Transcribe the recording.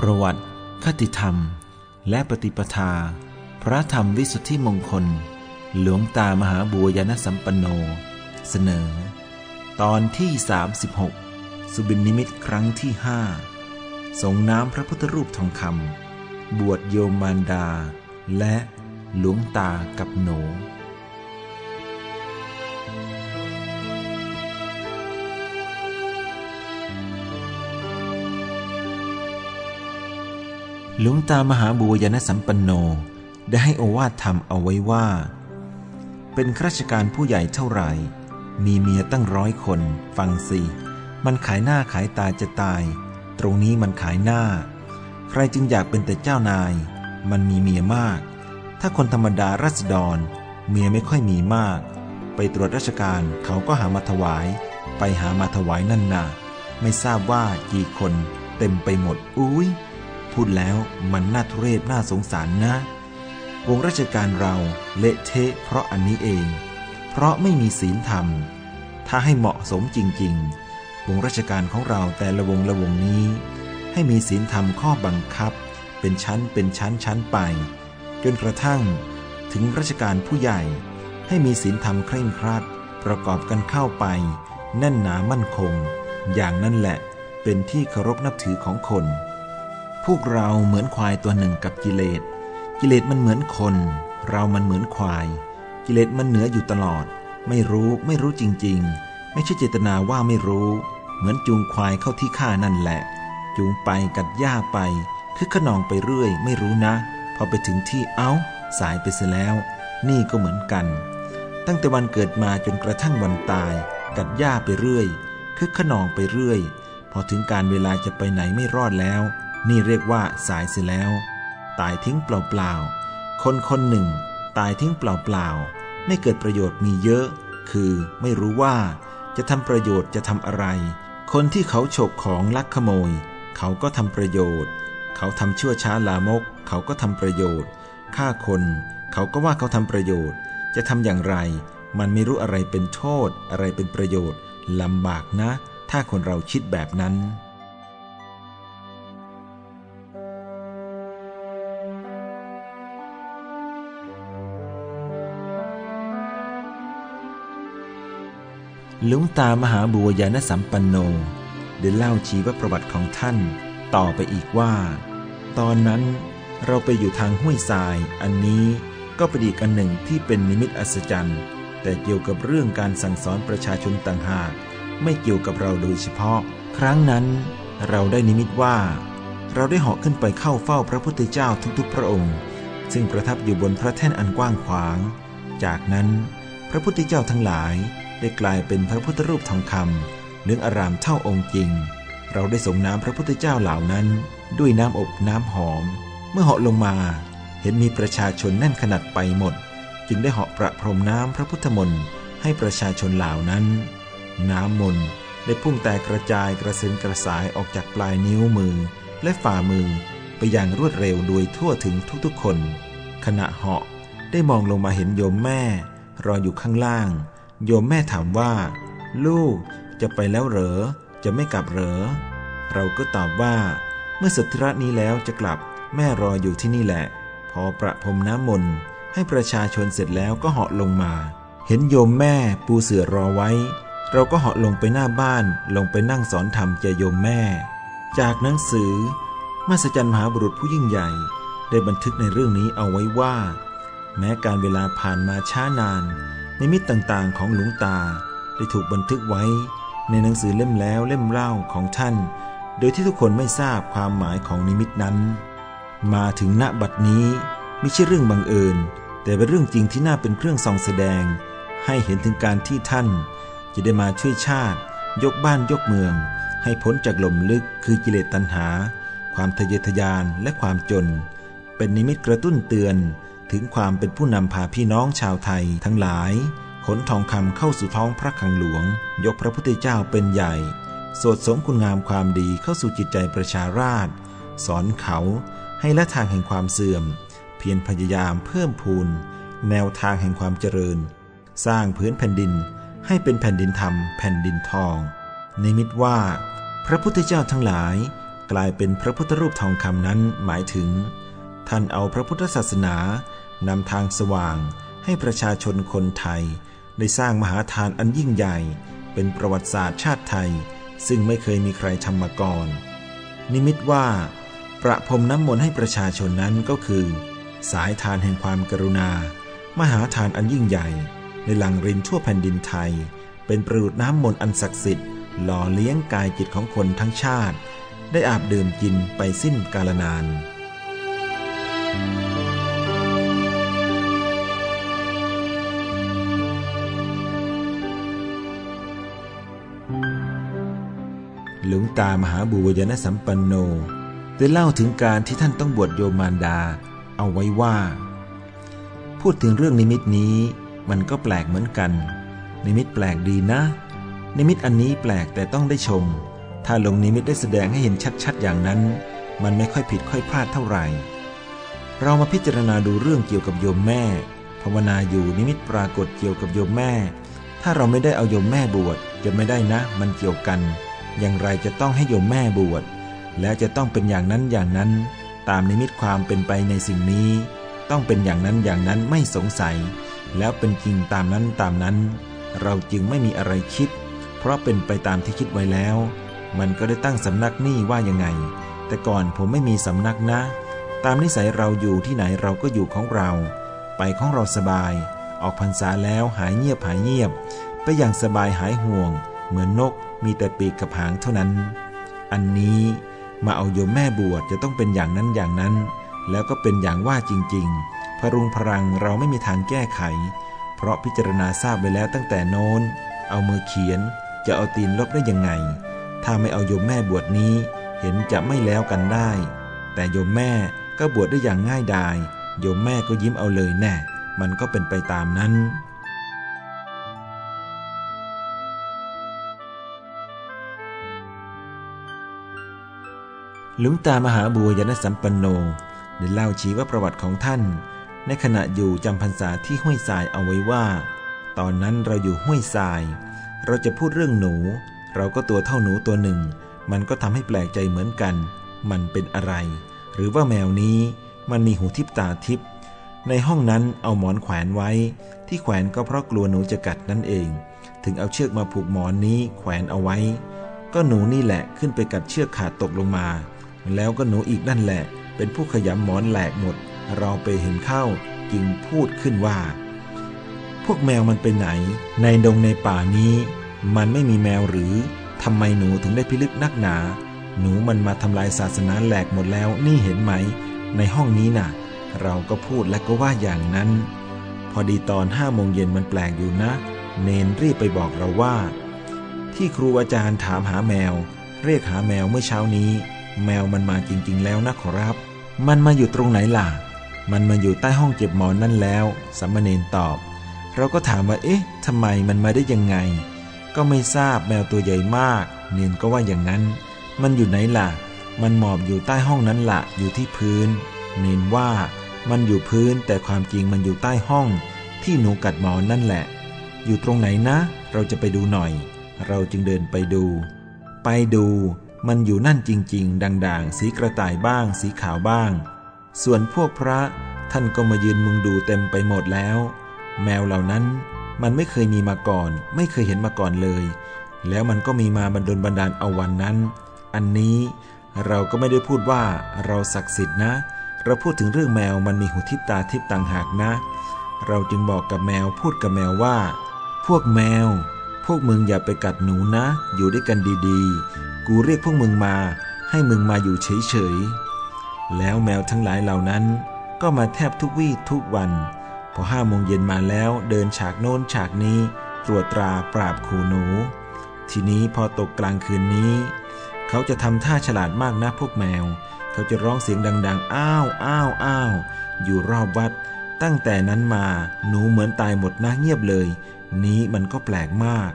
ประวัติ คติธรรม และปฏิปทา พระธรรมวิสุทธิมงคล หลวงตามหาบัวยานสัมปันโน เสนอ ตอนที่ 36 สุบินนิมิตครั้งที่ห้าสงน้ำพระพุทธรูปทองคำบวชโยมมารดา และหลวงตากับหนู หลวงตามหาบัวยานสัมปันโนได้ให้โอวาทธรรมเอาไว้ว่า เป็นข้าราชการผู้ใหญ่เท่าไหร่ มีเมียตั้งร้อยคน ฟังสิ มันขายหน้าขายตาจะตาย ตรงนี้มันขายหน้า ใครจึงอยากเป็นแต่เจ้านาย มันมีเมียมาก ถ้าคนธรรมดารัษฎร เมียไม่ค่อยมีมาก ไปตรวจราชการเขาก็หามาถวาย ไปหามาถวายนั่นนาไม่ทราบว่ากี่คนเต็มไปหมดอุ้ย พูดแล้วมันน่าทุเรศน่าสงสารนะ วงราชการเราเละเทะเพราะอันนี้เอง เพราะไม่มีศีลธรรม ถ้าให้เหมาะสมจริง ๆ วงราชการของเราแต่ละวงละวงนี้ ให้มีศีลธรรมข้อบังคับ เป็นชั้นเป็นชั้นชั้นไป จนกระทั่ง ถึงราชการผู้ใหญ่ ให้มีศีลธรรมเคร่งครัด ประกอบกันเข้าไป แน่นหนามั่นคง อย่างนั้นแหละเป็นที่เคารพนับถือของคน พวกเราเหมือนควายตัวหนึ่งกับกิเลส กิเลสมันเหมือนคน เรามันเหมือนควาย กิเลสมันเหนืออยู่ตลอด ไม่รู้ไม่รู้จริง ๆ ไม่ใช่เจตนาว่าไม่รู้ เหมือนจูงควายเข้าที่ข้านั่นแหละ จูงไปกัดหญ้าไป คือขนองไปเรื่อย ไม่รู้นะ พอไปถึงที่เอ้า สายไปเสียแล้ว นี่ก็เหมือนกัน ตั้งแต่วันเกิดมาจนกระทั่งวันตาย กัดหญ้าไปเรื่อย คือขนองไปเรื่อย พอถึงการเวลาจะไปไหนไม่รอดแล้ว นี่เรียกว่าสายเสียแล้ว ตายทิ้งเปล่าๆ คนคนหนึ่ง ตายทิ้งเปล่าๆ ไม่เกิดประโยชน์มีเยอะ คือไม่รู้ว่า จะทำประโยชน์จะทำอะไร คนที่เขาฉกของลักขโมย เขาก็ทำประโยชน์ เขาทำชั่วช้าลามก เขาก็ทำประโยชน์ฆ่าคน เขาก็ว่าเขาทำประโยชน์ จะทำอย่างไร มันไม่รู้อะไรเป็นโทษ อะไรเป็นประโยชน์ลำบากนะ ถ้าคนเราคิดแบบนั้น หลวงตามหาบัวยานสัมปันโนได้เล่าชีวประวัติของท่าน ต่อไปอีกว่า ตอนนั้นเราไปอยู่ทางห้วยทราย อันนี้ก็เป็นอีกอันหนึ่งที่เป็นนิมิตอัศจรรย์ แต่เกี่ยวกับเรื่องการสั่งสอนประชาชนต่างหาก ไม่เกี่ยวกับเราโดยเฉพาะ ครั้งนั้น เราได้นิมิตว่า เราได้เหาะขึ้นไปเข้าเฝ้าพระพุทธเจ้าทุกๆ พระองค์ ซึ่งประทับอยู่บนพระแท่นอันกว้างขวาง จากนั้นพระพุทธเจ้าทั้งหลาย ได้กลายเป็นพระพุทธรูปทองคำเนื้ออารามเท่าองค์จริง เราได้ส่งน้ำพระพุทธเจ้าเหล่านั้น ด้วยน้ำอบน้ำหอม เมื่อเหาะลงมา เห็นมีประชาชนแน่นขนาดไปหมด จึงได้เหาะประพรมน้ำพระพุทธมนต์ให้ประชาชนเหล่านั้น น้ำมนต์ได้พุ่งแตกกระจายกระเซ็นกระสายออกจากปลายนิ้วมือ และฝ่ามือไปอย่างรวดเร็วโดยทั่วถึงทุกๆคน ขณะเหาะได้มองลงมาเห็นโยมแม่ รออยู่ข้างล่าง โยมแม่ถามว่า ลูกจะไปแล้วเหรอ จะไม่กลับเหรอ เราก็ตอบว่า เมื่อสุดธุระนี้แล้วจะกลับแม่รออยู่ที่นี่แหละ พอประพรมน้ำมนต์ให้ประชาชนเสร็จแล้วก็เหาะลงมา เห็นโยมแม่ปูเสื่อรอไว้ เราก็เหาะลงไปหน้าบ้านลงไปนั่งสอนธรรมแกโยมแม่ จากหนังสือมหัศจรรย์มหาบุรุษผู้ยิ่งใหญ่ ได้บันทึกในเรื่องนี้เอาไว้ว่า แม้การเวลาผ่านมาช้านาน นิมิตต่างๆของหลวงตาได้ถูกบันทึกไว้ในหนังสือเล่มแล้วเล่มเล่าของท่าน โดยที่ทุกคนไม่ทราบความหมายของนิมิตนั้น มาถึงณบัดนี้ไม่ใช่เรื่องบังเอิญ แต่เป็นเรื่องจริงที่น่าเป็นเครื่องส่องแสดง ให้เห็นถึงการที่ท่าน จะได้มาช่วยชาติ ยกบ้านยกเมือง ให้พ้นจากหล่มลึกคือกิเลสตัณหา ความทะเยอทะยานและความจน เป็นนิมิตกระตุ้นเตือน ถึงความเป็นผู้นำพาพี่น้องชาวไทยทั้งหลาย ขนทองคำเข้าสู่ท้องพระคลังหลวง ยกพระพุทธเจ้าเป็นใหญ่โสดสมคุณงามความดีเข้าสู่จิตใจประชาราษสอนเขาให้ละทางแห่งความเสื่อม เพียรพยายามเพิ่มพูน แนวทางแห่งความเจริญ สร้างพื้นแผ่นดินให้เป็นแผ่นดินธรรมแผ่นดินทอง นิมิตว่า พระพุทธเจ้าทั้งหลาย กลายเป็นพระพุทธรูปทองคำนั้นหมายถึง ท่านเอาพระพุทธศาสนา นำทางสว่างให้ประชาชนคนไทย ได้สร้างมหาทานอันยิ่งใหญ่ เป็นประวัติศาสตร์ชาติไทย ซึ่งไม่เคยมีใครทำมาก่อน นิมิตว่า ประพรมน้ำมนต์ให้ประชาชนนั้นก็คือ สายทานแห่งความกรุณา มหาทานอันยิ่งใหญ่ ในหลังรินทั่วแผ่นดินไทย เป็นประดุดน้ำมนต์อันศักดิ์สิทธิ์หล่อเลี้ยงกายจิตของคนทั้งชาติ ได้อาบดื่มกินไปสิ้นกาลนาน หลวงตามหาบุวยนสัมปันโนได้เล่าถึงการที่ท่านต้องบวชโยมารดาเอาไว้ว่า พูดถึงเรื่องนิมิตนี้มันก็แปลกเหมือนกัน นิมิตแปลกดีนะ นิมิตอันนี้แปลกแต่ต้องได้ชม ถ้าลงนิมิตได้แสดงให้เห็นชัดๆ อย่างนั้น มันไม่ค่อยผิดค่อยพลาดเท่าไหร่ เรามาพิจารณาดูเรื่องเกี่ยวกับโยมแม่ ภาวนาอยู่นิมิตปรากฏเกี่ยวกับโยมแม่ ถ้าเราไม่ได้เอาโยมแม่บวชจะไม่ได้นะ มันเกี่ยวกัน อย่างไรจะต้องให้โยมแม่บวช แล้วจะต้องเป็นอย่างนั้นอย่างนั้น ตามนิมิตความเป็นไปในสิ่งนี้ ต้องเป็นอย่างนั้นอย่างนั้นไม่สงสัย แล้วเป็นจริงตามนั้นตามนั้น เราจึงไม่มีอะไรคิด เพราะเป็นไปตามที่คิดไว้แล้ว มันก็ได้ตั้งสำนักนี่ว่ายังไง แต่ก่อนผมไม่มีสำนักนะ ตามนิสัยเราอยู่ที่ไหนเราก็อยู่ของเรา ไปของเราสบาย ออกพรรษาแล้วหายเงียบหายเงียบ ไปอย่างสบายหายห่วง เหมือนนก มีแต่ปีกกับหางเท่านั้น อันนี้มาเอาโยมแม่บวชจะต้องเป็นอย่างนั้นอย่างนั้น แล้วก็เป็นอย่างว่าจริง ๆ พรุงพรังเราไม่มีทางแก้ไข เพราะพิจารณาทราบไปแล้วตั้งแต่โน้น เอามือเขียนจะเอาตีนลบได้ยังไง ถ้าไม่เอาโยมแม่บวชนี้ เห็นจะไม่แล้วกันได้ แต่โยมแม่ก็บวชได้อย่างง่ายดาย โยมแม่ก็ยิ้มเอาเลยแน่ มันก็เป็นไปตามนั้น หลวงตามหาบัวยนสัมปันโนได้เล่าชีวประวัติของท่าน ในขณะอยู่จำพรรษาที่ห้วยทรายเอาไว้ว่า ตอนนั้นเราอยู่ห้วยทราย เราจะพูดเรื่องหนู เราก็ตัวเท่าหนูตัวหนึ่ง มันก็ทำให้แปลกใจเหมือนกัน มันเป็นอะไร หรือว่าแมวนี้มันมีหูทิพตาทิพในห้องนั้นเอาหมอนแขวนไว้ ที่แขวนก็เพราะกลัวหนูจะกัดนั่นเอง ถึงเอาเชือกมาผูกหมอนนี้แขวนเอาไว้ ก็หนูนี่แหละขึ้นไปกัดเชือกขาดตกลงมา แล้วก็หนูอีกนั่นแหละ เป็นผู้ขยำหมอนแหลกหมด เราไปเห็นเข้าจึงพูดขึ้นว่า พวกแมวมันไปไหน ในดงในป่านี้ มันไม่มีแมวหรือทำไมหนูถึงได้พิลึกนักหนา หนูมันมาทำลายศาสนาแหลกหมดแล้วนี่เห็นไหม ในห้องนี้น่ะ เราก็พูดและก็ว่าอย่างนั้น พอดีตอนห้าโมงเย็นมันแปลกอยู่นะ เนนรีบไปบอกเราว่า ที่ครูอาจารย์ถามหาแมว เรียกหาแมวเมื่อเช้านี้ แมวมันมาจริง ๆ แล้วนะขอรับ มันมาอยู่ตรงไหนล่ะ มันมาอยู่ใต้ห้องเก็บหมอนนั่นแล้วสัมมเนนตอบ เราก็ถามว่า เอ๊ะทำไมมันมาได้ยังไง ก็ไม่ทราบแมวตัวใหญ่มาก เนนก็ว่าอย่างนั้น มันอยู่ไหนล่ะ มันหมอบอยู่ใต้ห้องนั้นละอยู่ที่พื้น เนนว่ามันอยู่พื้นแต่ความจริงมันอยู่ใต้ห้อง ที่หนูกัดหมอนนั่นแหละ อยู่ตรงไหนนะ เราจะไปดูหน่อย เราจึงเดินไปดู ไปดู มันอยู่นั่นจริง ๆ ด่างๆ สีกระต่ายบ้าง สีขาวบ้าง ส่วนพวกพระท่านก็มายืนมุงดูเต็มไปหมดแล้ว แมวเหล่านั้นมันไม่เคยมีมาก่อน ไม่เคยเห็นมาก่อนเลย แล้วมันก็มีมาบันดลบันดาลเอาวันนั้น อันนี้เราก็ไม่ได้พูดว่าเราศักดิ์สิทธิ์นะ เราพูดถึงเรื่องแมวมันมีหูทิพตาทิพต่างหากนะ เราจึงบอกกับแมวพูดกับแมวว่า พวกแมว พวกมึงอย่าไปกัดหนูนะ อยู่ด้วยกันดีๆ กูเรียกพวกมึงมา ให้มึงมาอยู่เฉยๆ แล้วแมวทั้งหลายเหล่านั้น ก็มาแทบทุกวี่ทุกวัน พอห้าโมงเย็นมาแล้วเดินฉากโน้นฉากนี้ตรวจตราปราบขู่หนู ทีนี้พอตกกลางคืนนี้ เขาจะทำท่าฉลาดมากนะพวกแมว เขาจะร้องเสียงดัง ๆ อ้าวอ้าวอ้าวอยู่รอบวัด ตั้งแต่นั้นมาหนูเหมือนตายหมดนะเงียบเลย นี้มันก็แปลกมาก